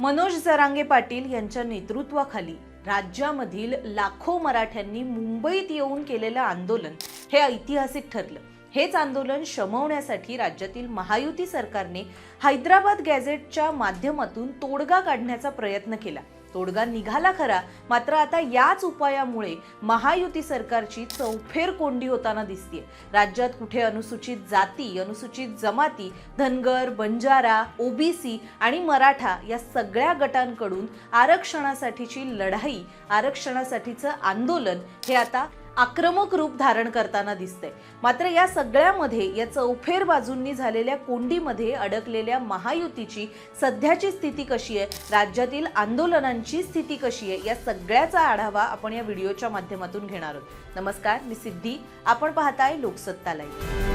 मनोज जरांगे पाटील यांच्या नेतृत्वाखाली राज्यामधील लाखो मराठ्यांनी मुंबईत येऊन केलेलं आंदोलन हे ऐतिहासिक ठरलं. हेच आंदोलन शमवण्यासाठी राज्यातील महायुती सरकारने हैदराबाद गॅझेटच्या माध्यमातून तोडगा काढण्याचा प्रयत्न केला. तोडगा निघाला खरा. मात्र आता याच उपायामुळे महायुती सरकारची चौफेर कोंडी होताना दिसते राज्यात कुठे अनुसूचित जाती अनुसूचित जमाती धनगर बंजारा ओबीसी आणि मराठा या सगळ्या गटांकडून आरक्षणासाठीची लढाई आरक्षणासाठीचं आंदोलन हे आता आक्रमक रूप धारण करताना दिसते मात्र या सगळ्यामध्ये या चौफेर बाजूंनी झालेल्या कोंडीमध्ये अडकलेल्या महायुतीची सध्याची स्थिती कशी आहे राज्यातील आंदोलनांची स्थिती कशी आहे या सगळ्याचा आढावा आपण या व्हिडिओच्या माध्यमातून घेणार आहोत. नमस्कार मी सिद्धी. आपण पाहताय लोकसत्ता लाईव्ह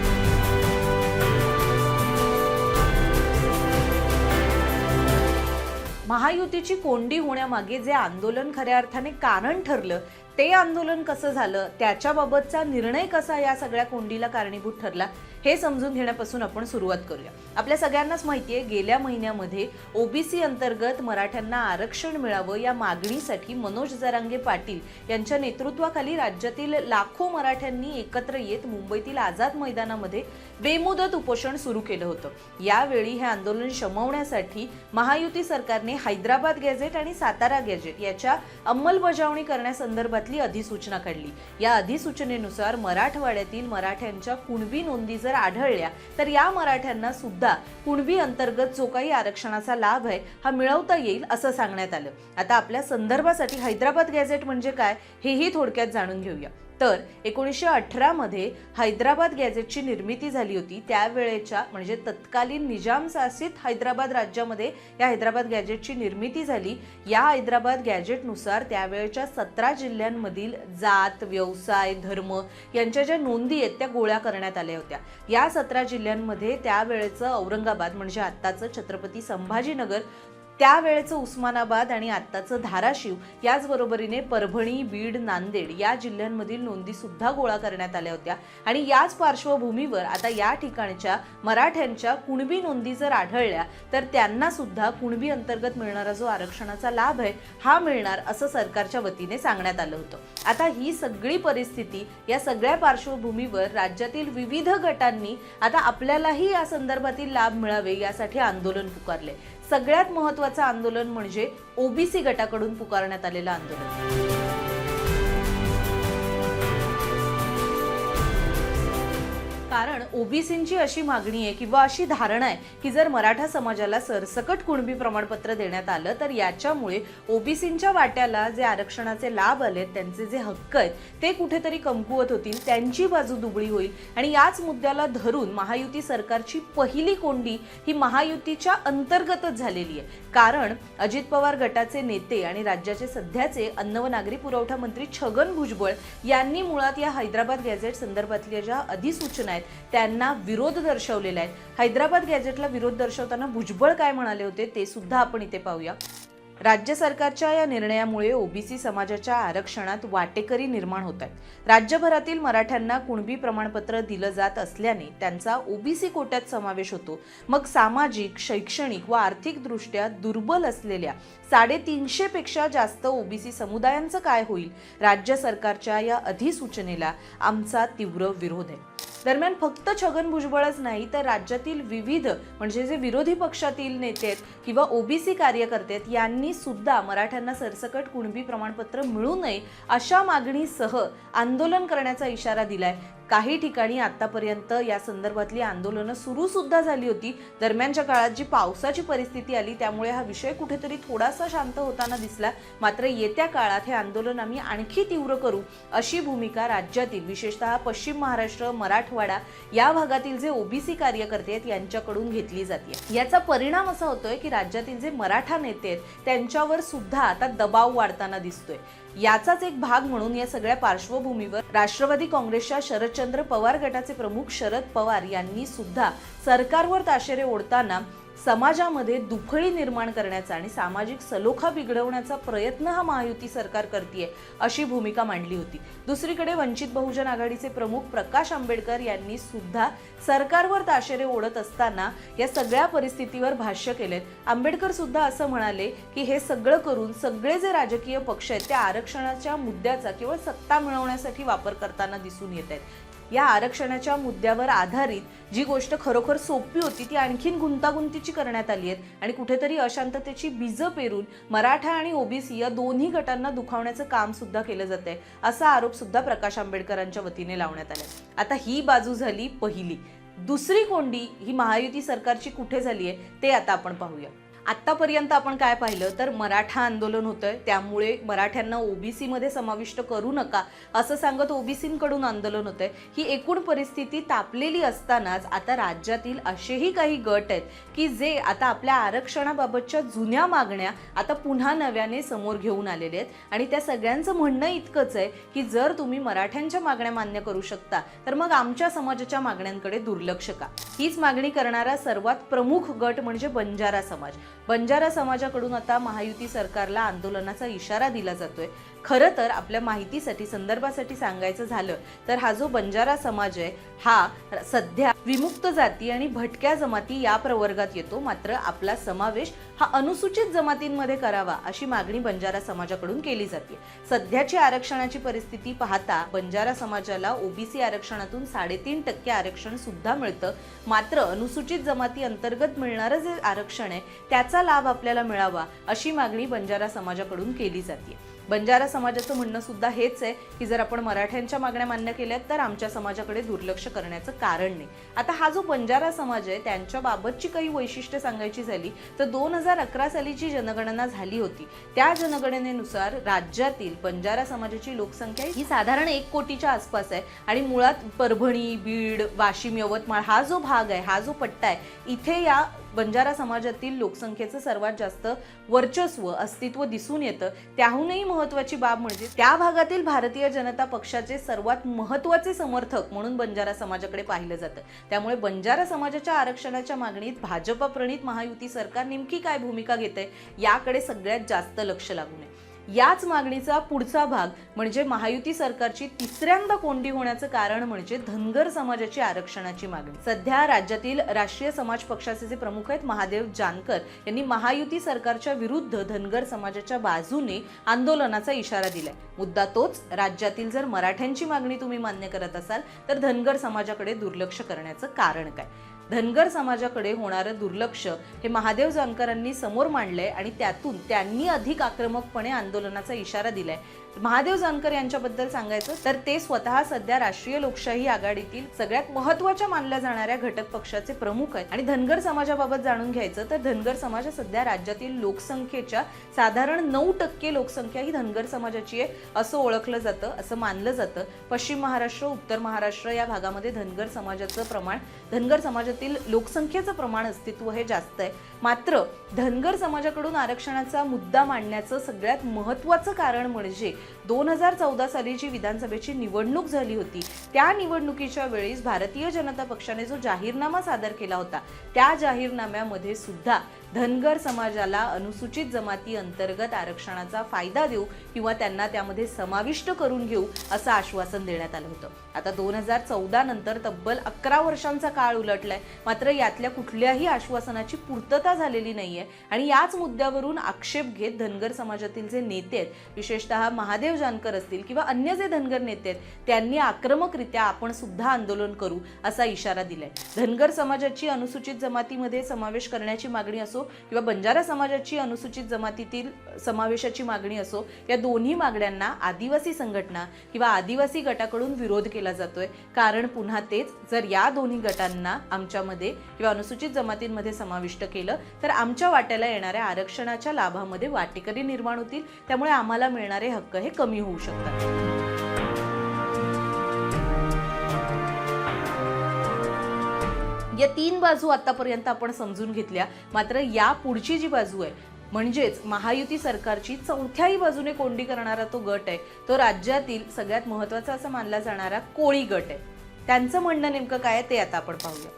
महायुतीची कोंडी होण्यामागे जे आंदोलन खऱ्या अर्थाने कारण ठरलं ते आंदोलन कसं झालं त्याच्याबाबतचा निर्णय कसा या सगळ्या कोंडीला कारणीभूत ठरला हे समजून घेण्यापासून आपण सुरुवात करूया. आपल्या सगळ्यांनाच माहिती आहे गेल्या महिन्यामध्ये ओबीसी अंतर्गत मराठ्यांना आरक्षण मिळावं या मागणीसाठी मनोज जरांगे पाटील यांच्या नेतृत्वाखाली राज्यातील लाखो मराठ्यांनी एकत्र येत मुंबईतील आझाद मैदानामध्ये बेमुदत उपोषण सुरू केलं होतं. यावेळी हे आंदोलन शमवण्यासाठी महायुती सरकारने हैदराबाद गॅझेट आणि सातारा गॅझेट याच्या अंमलबजावणी करण्यासंदर्भातली अधिसूचना काढली. या अधिसूचनेनुसार मराठवाड्यातील मराठ्यांच्या कुणबी नोंदी जर आढळल्या तर या मराठ्यांना सुद्धा कुणबी अंतर्गत जो काही आरक्षणाचा लाभ आहे हा मिळवता येईल असं सांगण्यात आलं. आता आपल्या संदर्भासाठी हैदराबाद गॅझेट म्हणजे काय हेही थोडक्यात जाणून घेऊया. तर एकोणीसशे अठरामध्ये हैदराबाद गॅझेटची निर्मिती झाली होती. त्यावेळेच्या म्हणजे तत्कालीन निजाम शासित हैदराबाद राज्यामध्ये या हैदराबाद गॅझेटची निर्मिती झाली. या हैदराबाद गॅझेटनुसार त्यावेळेच्या सतरा जिल्ह्यांमधील जात व्यवसाय धर्म यांच्या ज्या नोंदी आहेत त्या गोळ्या करण्यात आल्या होत्या. या सतरा जिल्ह्यांमध्ये त्यावेळेचं औरंगाबाद म्हणजे आत्ताचं छत्रपती संभाजीनगर त्यावेळेचं उस्मानाबाद आणि आत्ताचं धाराशिव याचबरोबरीने परभणी बीड नांदेड या जिल्ह्यांमधील नोंदी सुद्धा गोळा करण्यात आल्या होत्या. आणि याच पार्श्वभूमीवर आता या ठिकाणच्या मराठ्यांच्या कुणबी नोंदी जर आढळल्या तर त्यांना सुद्धा कुणबी अंतर्गत मिळणारा जो आरक्षणाचा लाभ आहे हा मिळणार असं सरकारच्या वतीने सांगण्यात आलं होतं. आता ही सगळी परिस्थिती या सगळ्या पार्श्वभूमीवर राज्यातील विविध गटांनी आता आपल्यालाही या संदर्भातील लाभ मिळावे यासाठी आंदोलन पुकारले. सगळ्यात महत्वाचं आंदोलन म्हणजे ओबीसी गटाकडून पुकारण्यात आलेलं आंदोलन. कारण ओबीसींची अशी मागणी आहे किंवा अशी धारणा आहे की जर मराठा समाजाला सरसकट कुणबी प्रमाणपत्र देण्यात आलं तर याच्यामुळे ओबीसींच्या वाट्याला जे आरक्षणाचे लाभ आले त्यांचे जे हक्क आहेत ते कुठेतरी कमकुवत होतील त्यांची बाजू दुबळी होईल. आणि याच मुद्द्याला धरून महायुती सरकारची पहिली कोंडी ही महायुतीच्या अंतर्गतच झालेली आहे. कारण अजित पवार गटाचे नेते आणि राज्याचे सध्याचे अन्न व नागरी पुरवठा मंत्री छगन भुजबळ यांनी मुळात या हैदराबाद गॅझेट संदर्भातल्या ज्या अधिसूचना आहेत त्यांना विरोध दर्शवलेला आहे. हैदराबाद गॅझेटला विरोध दर्शवताना भुजबळ काय म्हणाले होते ते सुद्धा आपण इथे पाहूया. राज्य सरकारच्या या निर्णयामुळे ओबीसी समाजाच्या आरक्षणात वाटेकरी निर्माण होत आहेत. राज्यभरातील मराठ्यांना कुणबी प्रमाणपत्र दिलं जात असल्याने त्यांचा ओबीसी कोट्यात समावेश होतो. मग सामाजिक शैक्षणिक व आर्थिकदृष्ट्या दुर्बल असलेल्या साडेतीनशे पेक्षा जास्त ओबीसी समुदायांचं काय होईल? राज्य सरकारच्या या अधिसूचनेला आमचा तीव्र विरोध आहे. दरम्यान फक्त छगन भुजबळच नाही तर राज्यातील विविध म्हणजे जे विरोधी पक्षातील नेते आहेत किंवा ओबीसी कार्यकर्ते आहेत यांनी सुद्धा मराठ्यांना सरसकट कुणबी प्रमाणपत्र मिळू नये अशा मागणीसह आंदोलन करण्याचा इशारा दिलाय. काही ठिकाणी आतापर्यंत या संदर्भातली आंदोलनं सुरू सुद्धा झाली होती. दरम्यानच्या काळात जी पावसाची परिस्थिती आली त्यामुळे हा विषय कुठेतरी थोडासा शांत होताना दिसला. मात्र येत्या काळात हे आंदोलन आम्ही आणखी तीव्र करू अशी भूमिका राज्यातील विशेषतः पश्चिम महाराष्ट्र मराठवाडा या भागातील जे ओबीसी कार्यकर्ते आहेत यांच्याकडून घेतली जाते. याचा परिणाम असा होतोय की राज्यातील जे मराठा नेते आहेत त्यांच्यावर सुद्धा आता दबाव वाढताना दिसतोय. याचाच एक भाग म्हणून या सगळ्या पार्श्वभूमीवर राष्ट्रवादी काँग्रेसच्या शरदचंद्र पवार गटाचे प्रमुख शरद पवार यांनी सुद्धा सरकारवर ताशेरे ओढताना समाजामध्ये दुफळी निर्माण करण्याचा आणि सामाजिक सलोखा बिघडवण्याचा प्रयत्न हा महायुती सरकार करतीये अशी भूमिका मांडली होती. दुसरीकडे वंचित बहुजन आघाडीचे प्रमुख प्रकाश आंबेडकर यांनी सुद्धा सरकारवर ताशेरे ओढत असताना या सगळ्या परिस्थितीवर भाष्य केलेत. आंबेडकर सुद्धा असं म्हणाले की हे सगळं करून सगळे जे राजकीय पक्ष आहेत त्या आरक्षणाच्या मुद्द्याचा केवळ सत्ता मिळवण्यासाठी वापर करताना दिसून येत आहेत. या आरक्षणाच्या मुद्द्यावर आधारित जी गोष्ट खरोखर सोपी होती ती आणखीन गुंतागुंतीची करण्यात आली आहेत. आणि कुठेतरी अशांततेची बीजं पेरून मराठा आणि ओबीसी या दोन्ही गटांना दुखावण्याचं काम सुद्धा केलं जात आहे असा आरोप सुद्धा प्रकाश आंबेडकरांच्या वतीने लावण्यात आला आता ही बाजू झाली पहिली. दुसरी कोंडी ही महायुती सरकारची कुठे झाली आहे ते आता आपण पाहूया. आत्तापर्यंत आपण काय पाहिलं तर मराठा आंदोलन होतंय. त्यामुळे मराठ्यांना ओबीसी मध्ये समाविष्ट करू नका असं सांगत ओबीसींकडून आंदोलन होतंय. ही एकूण परिस्थिती तापलेली असतानाच आता राज्यातील असेही काही गट आहेत की जे आता आपल्या आरक्षणाबाबतच्या जुन्या मागण्या आता पुन्हा नव्याने समोर घेऊन आलेले आहेत. आणि त्या सगळ्यांचं म्हणणं इतकंच आहे की जर तुम्ही मराठ्यांच्या मागण्या मान्य करू शकता तर मग आमच्या समाजाच्या मागण्यांकडे दुर्लक्ष का? हीच मागणी करणारा सर्वात प्रमुख गट म्हणजे बंजारा समाज. बंजारा समाजाकडून आता महायुती सरकारला आंदोलनाचा इशारा दिला जातोय. खरं तर आपल्या माहितीसाठी संदर्भासाठी सांगायचं झालं तर हा जो बंजारा समाज आहे हा सध्या विमुक्त जाती आणि भटक्या जमाती या प्रवर्गात येतो. मात्र आपला समावेश हा अनुसूचित जमातींमध्ये करावा अशी मागणी बंजारा समाजाकडून केली जाते. सध्याची आरक्षणाची परिस्थिती पाहता बंजारा समाजाला ओबीसी आरक्षणातून साडेतीन टक्के आरक्षण सुद्धा मिळतं. मात्र अनुसूचित जमाती अंतर्गत मिळणारं जे आरक्षण आहे त्याचा लाभ आपल्याला मिळावा अशी मागणी बंजारा समाजाकडून केली जाते. बंजारा समाजाचं म्हणणं सुद्धा हेच आहे की जर आपण मराठ्यांच्या मागण्या मान्य केल्या तर आमच्या समाजाकडे दुर्लक्ष करण्याचं कारण नाही. आता हा जो बंजारा समाज आहे त्यांच्या बाबतची काही वैशिष्ट्य सांगायची झाली तर दोन हजार अकरा साली जी जनगणना झाली होती. त्या जनगणनेनुसार राज्यातील बंजारा समाजाची लोकसंख्या ही साधारण एक कोटीच्या आसपास आहे आणि मुळात परभणी बीड वाशिम यवतमाळ हा जो भाग आहे हा जो पट्टा आहे इथे या बंजारा समाजातील लोकसंख्येचं सर्वात जास्त वर्चस्व अस्तित्व दिसून येतं. त्याहूनही महत्वाची बाब म्हणजे त्या भागातील भारतीय जनता पक्षाचे सर्वात महत्त्वाचे समर्थक म्हणून बंजारा समाजाकडे पाहिलं जातं. त्यामुळे बंजारा समाजाच्या आरक्षणाच्या मागणीत भाजप प्रणित महायुती सरकार नेमकी काय भूमिका घेते याकडे सगळ्यात जास्त लक्ष लागू नये याच मागणीचा पुढचा भाग म्हणजे महायुती सरकारची तिसऱ्यांदा कोंडी होण्याचं कारण म्हणजे धनगर समाजाची आरक्षणाची मागणी. सध्या राज्यातील राष्ट्रीय समाज पक्षाचे जे प्रमुख आहेत महादेव जानकर यांनी महायुती सरकारच्या विरुद्ध धनगर समाजाच्या बाजूने आंदोलनाचा इशारा दिलाय. मुद्दा तोच राज्यातील जर मराठ्यांची मागणी तुम्ही मान्य करत असाल तर धनगर समाजाकडे दुर्लक्ष करण्याचं कारण काय? धनगर समाजाकडे होणारं दुर्लक्ष हे महादेव जानकरांनी समोर मांडलंय आणि त्यातून त्यांनी अधिक आक्रमकपणे आंदोलनाचा इशारा दिलाय. महादेव जानकर यांच्याबद्दल सांगायचं तर ते स्वतः सध्या राष्ट्रीय लोकशाही आघाडीतील सगळ्यात महत्त्वाच्या मानल्या जाणाऱ्या घटक पक्षाचे प्रमुख आहेत. आणि धनगर समाजाबाबत जाणून घ्यायचं तर धनगर समाज सध्या राज्यातील लोकसंख्येच्या साधारण नऊ टक्के लोकसंख्या ही धनगर समाजाची आहे असं ओळखलं जातं असं मानलं जातं. पश्चिम महाराष्ट्र उत्तर महाराष्ट्र या भागामध्ये धनगर समाजाचं प्रमाण धनगर समाजातील लोकसंख्येचं प्रमाण अस्तित्व हे जास्त आहे. मात्र धनगर समाजाकडून आरक्षणाचा मुद्दा मांडण्याचं सगळ्यात महत्वाचं कारण म्हणजे दोन हजार चौदा साली जी विधानसभेची निवडणूक झाली होती. त्या निवडणुकीच्या वेळेस भारतीय जनता पक्षाने जो जाहीरनामा सादर केला होता त्या जाहीरनाम्यामध्ये सुद्धा धनगर समाजाला अनुसूचित जमाती अंतर्गत आरक्षणाचा फायदा देऊ किंवा त्यांना त्यामध्ये समाविष्ट करून घेऊ असं आश्वासन देण्यात आलं होतं. आता दोन हजार चौदा नंतर तब्बल अकरा वर्षांचा काळ उलटलाय. मात्र यातल्या कुठल्याही आश्वासनाची पूर्तता झालेली नाहीये आणि याच मुद्द्यावरून आक्षेप घेत धनगर समाजातील जे नेते आहेत विशेषतः महादेव जानकर असतील किंवा अन्य जे धनगर नेते आहेत त्यांनी आक्रमकरित्या आपण सुद्धा आंदोलन करू असा इशारा दिलाय. धनगर समाजाची अनुसूचित जमातीमध्ये समावेश करण्याची मागणी असो असो किंवा बंजारा समाजाची अनुसूचित जमातीतील समावेशाची मागणी असो या दोन्ही मागण्यांना आदिवासी संघटना किंवा आदिवासी गटाकडून विरोध केला जातोय. कारण पुन्हा तेच जर या दोन्ही गटांना आमच्यामध्ये किंवा अनुसूचित जमातींमध्ये समाविष्ट केलं तर आमच्या वाट्याला येणाऱ्या आरक्षणाच्या लाभामध्ये वाटेकरी निर्माण होतील. त्यामुळे आम्हाला मिळणारे हक्क हे कमी होऊ शकतात. या तीन बाजू आतापर्यंत आपण समजून घेतल्या. मात्र या पुढची जी बाजू आहे म्हणजेच महायुती सरकारची चौथ्याही बाजूने कोंडी करणारा तो गट आहे तो राज्यातील सगळ्यात महत्त्वाचा असं मानला जाणारा कोळी गट आहे. त्यांचं म्हणणं नेमकं काय ते आता आपण पाहूया.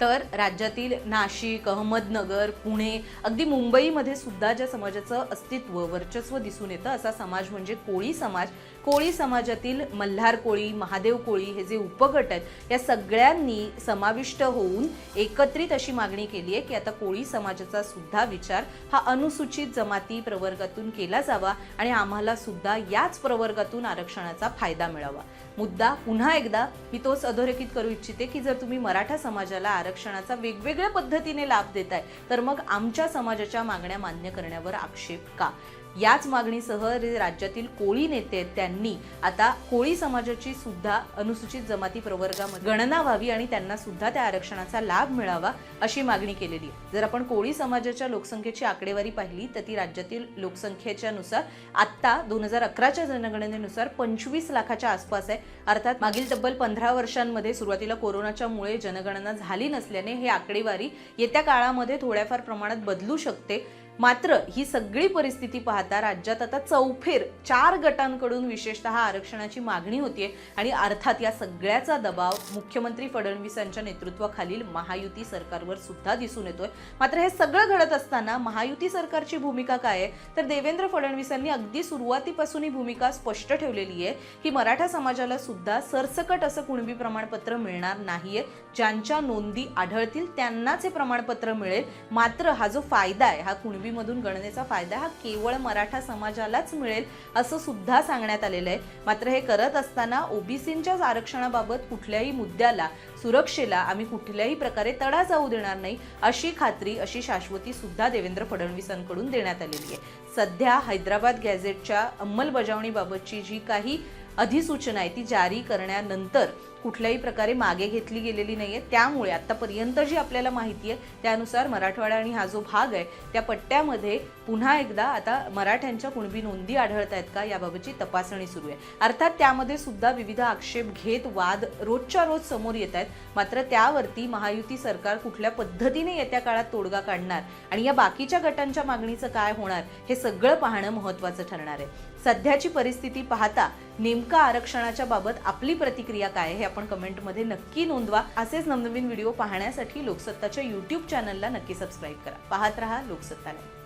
तर राज्यातील नाशिक अहमदनगर पुणे अगदी मुंबईमध्ये सुद्धा ज्या समाजाचं अस्तित्व वर्चस्व दिसून येतं असा समाज म्हणजे कोळी समाज. कोळी समाजातील मल्हार कोळी महादेव कोळी हे जे उपगट आहेत या सगळ्यांनी समाविष्ट होऊन एकत्रित अशी मागणी केली आहे की आता कोळी समाजाचा सुद्धा विचार हा अनुसूचित जमाती प्रवर्गातून केला जावा आणि आम्हाला सुद्धा याच प्रवर्गातून आरक्षणाचा फायदा मिळावा. मुद्दा पुन्हा एकदा मी तोच अधोरेखित करू इच्छिते की जर तुम्ही मराठा समाजाला आरक्षणाचा वेगवेगळ्या पद्धतीने लाभ देताय तर मग आमच्या समाजाच्या मागण्या मान्य करण्यावर आक्षेप का? याच मागणीसह जे राज्यातील कोळी नेते आहेत त्यांनी आता कोळी समाजाची सुद्धा अनुसूचित जमाती प्रवर्गामध्ये गणना व्हावी आणि त्यांना सुद्धा त्या आरक्षणाचा लाभ मिळावा अशी मागणी केलेली आहे. जर आपण कोळी समाजाच्या लोकसंख्येची आकडेवारी पाहिली तर ती राज्यातील लोकसंख्येच्या नुसार आत्ता दोन हजार अकराच्या जनगणनेनुसार पंचवीस लाखाच्या आसपास आहे. अर्थात मागील तब्बल पंधरा वर्षांमध्ये सुरुवातीला कोरोनाच्या मुळे जनगणना झाली नसल्याने हे आकडेवारी येत्या काळामध्ये थोड्याफार प्रमाणात बदलू शकते. मात्र ही सगळी परिस्थिती पाहता राज्यात आता चौफेर चार गटांकडून विशेषतः आरक्षणाची मागणी होतीये आणि अर्थात या सगळ्याचा दबाव मुख्यमंत्री फडणवीसांच्या नेतृत्वाखालील महायुती सरकारवर सुद्धा दिसून येतोय. मात्र हे सगळं घडत असताना महायुती सरकारची भूमिका काय आहे? तर देवेंद्र फडणवीसांनी अगदी सुरुवातीपासून ही भूमिका स्पष्ट ठेवलेली आहे. की मराठा समाजाला सुद्धा सरसकट असं कुणबी प्रमाणपत्र मिळणार नाहीये. ज्यांच्या नोंदी आढळतील त्यांनाच हे प्रमाणपत्र मिळेल. मात्र हा जो फायदा आहे हा कुणबी बीमधून गणनेचा फायदा हा केवळ मराठा समाजालाच मिळेल असं सुद्धा सांगण्यात आलेलं आहे. मात्र हे करत असताना ओबीसींच्याच आरक्षणाबाबत कुठल्याही मुद्द्याला सुरक्षेला आम्ही कुठल्याही प्रकारे तडा जाऊ देणार नाही अशी खात्री अशी शाश्वती सुद्धा देवेंद्र फडणवीसांकडून देण्यात आलेली आहे. सध्या हैदराबाद गॅझेटच्या अंमलबजावणीबाबतची जी काही अधिसूचना आहे. ती जारी करण्यानंतर कुठल्याही प्रकारे मागे घेतली गेलेली नाहीये. त्यामुळे आतापर्यंत जी आपल्याला माहिती आहे त्यानुसार मराठवाडा आणि हा जो भाग आहे त्या पट्ट्यामध्ये पुन्हा एकदा आता मराठ्यांच्या कुणबी नोंदी आढळत आहेत का याबाबतची तपासणी सुरू आहे. अर्थात त्यामध्ये सुद्धा विविध आक्षेप घेत वाद रोजच्या रोज समोर येत आहेत मात्र त्यावरती महायुती सरकार कुठल्या पद्धतीने येत्या काळात तोडगा काढणार आणि या बाकीच्या गटांच्या मागणीचं काय होणार हे सगळं पाहणं महत्त्वाचं ठरणार आहे. सध्याची परिस्थिती पाहता नेमका आरक्षणाच्या बाबत आपली प्रतिक्रिया काय हे आपण कमेंटमध्ये नक्की नोंदवा. असेच नवनवीन व्हिडिओ पाहण्यासाठी लोकसत्ताच्या युट्यूब चॅनलला नक्की सबस्क्राईब करा. पाहत रहा लोकसत्ता लाईव्ह